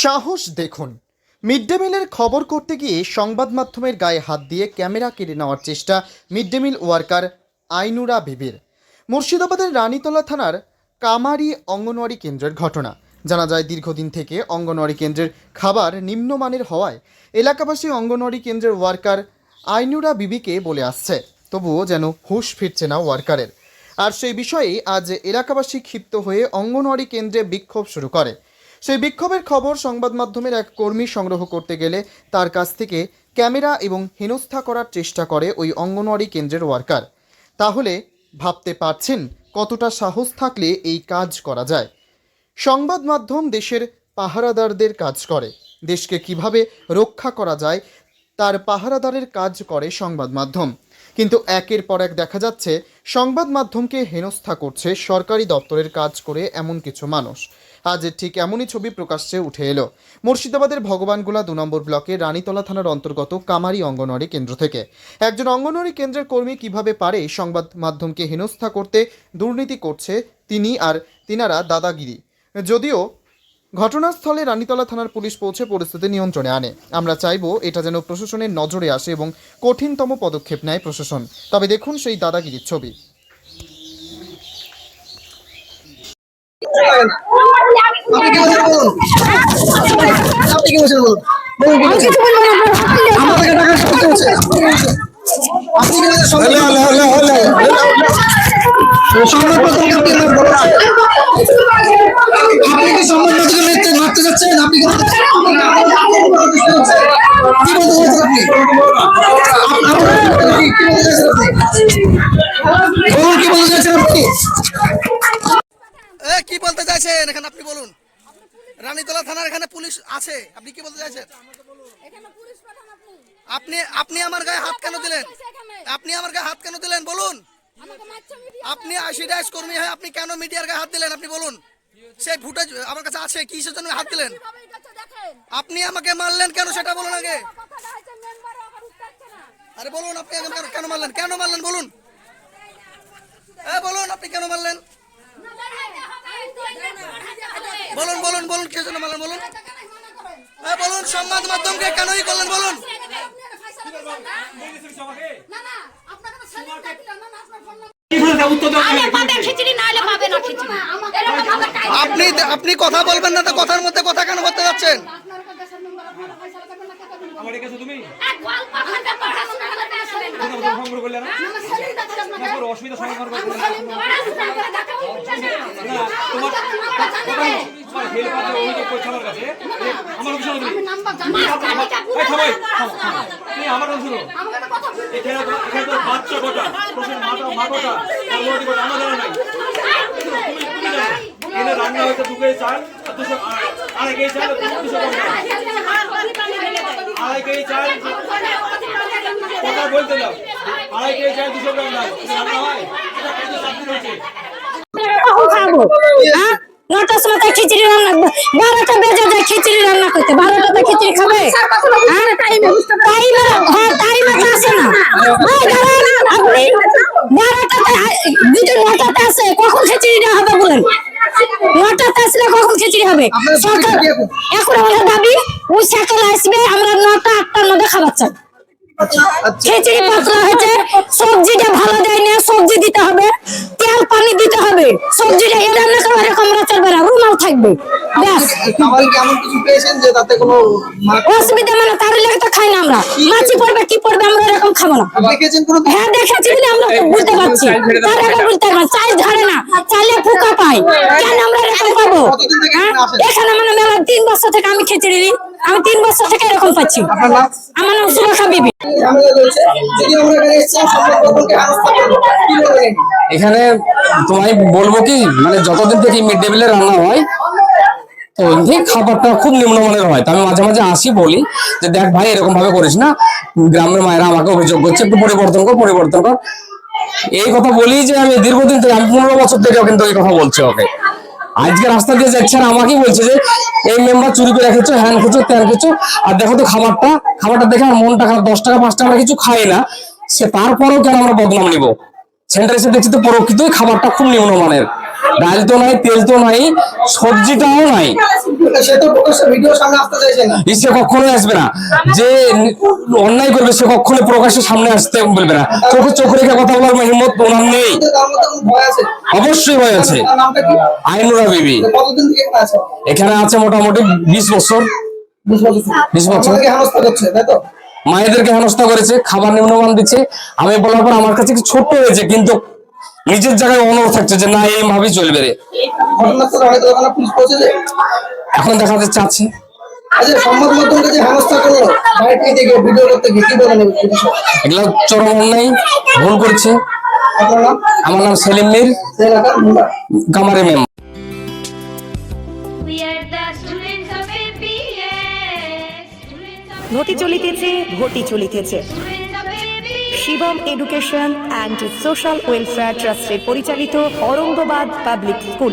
সাহস দেখুন। Mid day মিলের খবর করতে গিয়ে সংবাদ মাধ্যমের গায়ে হাত দিয়ে ক্যামেরা কেড়ে নেওয়ার চেষ্টা mid day meal worker Ainura বিবির। মুর্শিদাবাদের রানীতলা থানার কামারি অঙ্গনওয়াড়ি কেন্দ্রের ঘটনা। জানা যায়, দীর্ঘদিন থেকে অঙ্গনওয়াড়ি কেন্দ্রের খাবার নিম্নমানের হওয়ায় এলাকাবাসী অঙ্গনওয়াড়ি কেন্দ্রের ওয়ার্কার আইনুরা বিবিকে বলে আসছে। তবুও যেন হুঁশ ফিরছে না ওয়ার্কারের। আর সেই বিষয়েই আজ এলাকাবাসী ক্ষিপ্ত হয়ে অঙ্গনওয়াড়ি কেন্দ্রে বিক্ষোভ শুরু করে। সেই বিক্ষোভের খবর সংবাদ মাধ্যমের এক কর্মী সংগ্রহ করতে গেলে তার কাছ থেকে ক্যামেরা এবং হেনস্থা করার চেষ্টা করে ওই অঙ্গনওয়াড়ি কেন্দ্রের ওয়ার্কার। তাহলে ভাবতে পারছেন কতটা সাহস থাকলে এই কাজ করা যায়। সংবাদ মাধ্যম দেশের পাহারাদারদের কাজ করে। দেশকে কীভাবে রক্ষা করা যায় তার পাহারাদারের কাজ করে সংবাদ মাধ্যম। কিন্তু একের পর এক দেখা যাচ্ছে, সংবাদ মাধ্যমকে হেনস্থা করছে সরকারি দপ্তরের কাজ করে এমন কিছু মানুষ। আজ ঠিক এমনই ছবি প্রকাশ্যে উঠে এলো। মুর্শিদাবাদের ভগবানগোলা দু নম্বর ব্লকের রানীতলা থানার অন্তর্গত কামারি অঙ্গনওয়াড়ি কেন্দ্র থেকে। একজন অঙ্গনওয়াড়ি কেন্দ্রের কর্মী কীভাবে পারে সংবাদ মাধ্যমকে হেনস্থা করতে দুর্নীতি করছে তিনি আর তিনারা দাদাগিরি। যদিও ঘটনাস্থলে রানীতলা থানার পুলিশ পৌঁছে পরিস্থিতি নিয়ন্ত্রণে আনে। আমরা চাইব এটা যেন প্রশাসনের নজরে আসে এবং কঠিনতম পদক্ষেপ নেয় প্রশাসন। তবে দেখুন সেই দাদাগিরির ছবি। আপনি কি বলছেন বলুন বলুন কি বলছেন? আমাদেরকে টাকা হচ্ছে আপনি কি বলছেন সংবাদ আপনি কি সংবাদ মাধ্যমকে মারতে মারতে যাচ্ছেন আপনি কি বলতে চাচ্ছেন? আপনি কি বলতে রানীতলা থানার এখানে পুলিশ আছে? আপনি কি বলতে চাইছেন? আপনি। আপনি আমার গায়ে হাত কেন দিলেন? আপনি আমার গায়ে হাত কেন দিলেন? বলুন। আপনি আশি ডাইস কর্মী হয়ে আপনি কেন মিডিয়ার গায়ে হাত দিলেন? আপনি বলুন। সেই ফুটেজ আমার কাছে আছে। কিসের জন্য হাত দিলেন? আপনি আমাকে মারলেন কেন সেটা বলুন আগে। আরে বলুন আপনি কেন মারলেন? কেন মারলেন? বলুন। হ্যাঁ বলুন আপনি কেন মারলেন? বলুন বলুন বলুন কে জন্য মারলেন বলুন। এ বলুন সংবাদ মাধ্যমকে কেনই করলেন বলুন। না না তো সেলিম ডাকিলাম না না আপনার ফোন নাম্বার আগে পাবে খিচড়ি না হলে পাবে না খিচড়ি এরকম ভাবে টাইট আপনি আপনি কথা বলবেন না তো কথার মধ্যে কথা কেন বলতে যাচ্ছেন অসুবিধা সমাধান করবে আমি সেলিম ডাকি পড়াশোনা করে দেখাবো বুঝছেন না তোমার নাম্বার জানেন তোমার হেল্প আছে অভিযোগ করছে আমার কাছে আমার অফিসে তুমি আমার কথা শুনো এখানে এখানে তো বাচ্চা কটা প্রশ্ন মাটা মা কটা মোটামুটি কটা আমার জানা নাই এখানে রান্না হয়েছে দু চাল আর দুশো আড়াই- কেজি চাল দুশো আড়াই কেজি চাল কথা বলতে দাও আড়াই কেজি চাল দুশো গ্রাম ডাল রান্না হয় এটা কখন খাব হ্যাঁ নটার সময় তো খিচড়ি রান্না বারোটা বেজে যায় খিচড়ি রান্না করতে। বারোটাতে খিচড়ি খাবে? হ্যাঁ? টাইমে হ্যাঁ তো আসে না। আপনি বারোটাতে নটাতে আসে কখন খিচড়িটা হবে বলেন? নটাতে আসলে কখন খিচড়ি হবে? সকাল এখন? আমাদের দাবি ওই সকালে আসবে আমরা নটা আটটার মধ্যে খাবার চাই। আচ্ছা খিচড়ি পাতলা হয়েছে সবজিটা ভালো দেয় না সবজি দিতে হবে। পানি দিতে হবে। সবজিটা এ রান্না করে এরকম রাতের বেলা রুমাল থাকবে। ব্যাস। খাবার কি এমন কিছু পেয়েছেন যে তাতে কোনো মা- অসুবিধা মানে তার লেগে তো খাই না আমরা। মাছি পড়বে কি পড়বে আমরা এরকম খাব না। দেখেছেন কোনো হ্যাঁ দেখেছি বলে আমরা তো বুঝতে পারছি। তার আগে বুঝতে পারছি চাল ঝরে না চালে পোকা পাই কেন আমরা এরকম পাবো কতদিন থেকে হ্যাঁ? এখানে মানে মেলা তিন বছর থেকে আমি খিচড়ি দিই আমি তিন বছর থেকে এরকম পাচ্ছি। আমার নাম সুরক্ষা বিবি এখানে তোমায় বলব কি মানে যতদিন থেকে মিড ডে মিলে রান্না হয় তো এই খাবারটা খুব নিম্নমানের হয়। তো আমি মাঝে মাঝে আসি বলি যে দেখ ভাই এরকম ভাবে করিস না। গ্রামের মায়েরা আমাকে অভিযোগ করছে একটু পরিবর্তন কর পরিবর্তন কর। এই কথা বলি যে আমি দীর্ঘদিন থেকে আমি পনেরো বছর থেকেও কিন্তু এই কথা বলছি ওকে। আজকে রাস্তা দিয়ে যাচ্ছে আর আমাকেই বলছে যে এই মেম্বার চুরি করে রেখেছো, হ্যান খেছো ত্যান খেছো আর দেখো তো খাবারটা খাবারটা দেখে আমার মনটা খারাপ, দশ টাকা, পাঁচ টাকা কিছু খাই না। সে তারপরেও কেন আমরা বদনাম নিব? সেন্টার এসে দেখছি তো প্রকৃতই খাবারটা খুব নিম্নমানের। ডাল তো নাই, তেল তো নাই, সবজিটাও নাই। সে তো প্রকাশ্যে ভিডিও সামনে আসতে চাইছে না। সে কখনোই আসবে না। যে অন্যায় করবে সে কখনো প্রকাশ্যে সামনে আসতে বলবে না। চোখে চোখ রেখে কথা বলার হিম্মত ওনার নেই। অবশ্যই ভয় আছে। আইনুরা বিবি। এখানে আছে? মোটামুটি বিশ বছর। বিশ বছর। থেকে। 20 বছর। আমাদেরকে হেনস্থা করছে মায়েদেরকে হেনস্থা করেছে খাবার নিম্নমান দিচ্ছে। আমি বলার পর আমার কাছে ছোট্ট হয়েছে কিন্তু নিজের জায়গায় অনর থাকছে যে না এইভাবেই চলবে রে। ঘটনাস্থলে পুলিশ এখন দেখা যাচ্ছে আছে আচ্ছা সংবাদ মাধ্যমকে যে হেনস্থা করল। বাইরে থেকে ভিডিও করতে গিয়ে কি বলেন এগুলো? চরম অন্যায় ভুল করছে। আমার নাম সেলিম মির। সেই মেম্বার ঘটি চলিতেছে ঘটি চলিতেছে. Shivam education and social welfare ট্রাস্টের পরিচালিত Aurangabad public school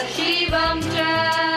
Shivam Jai.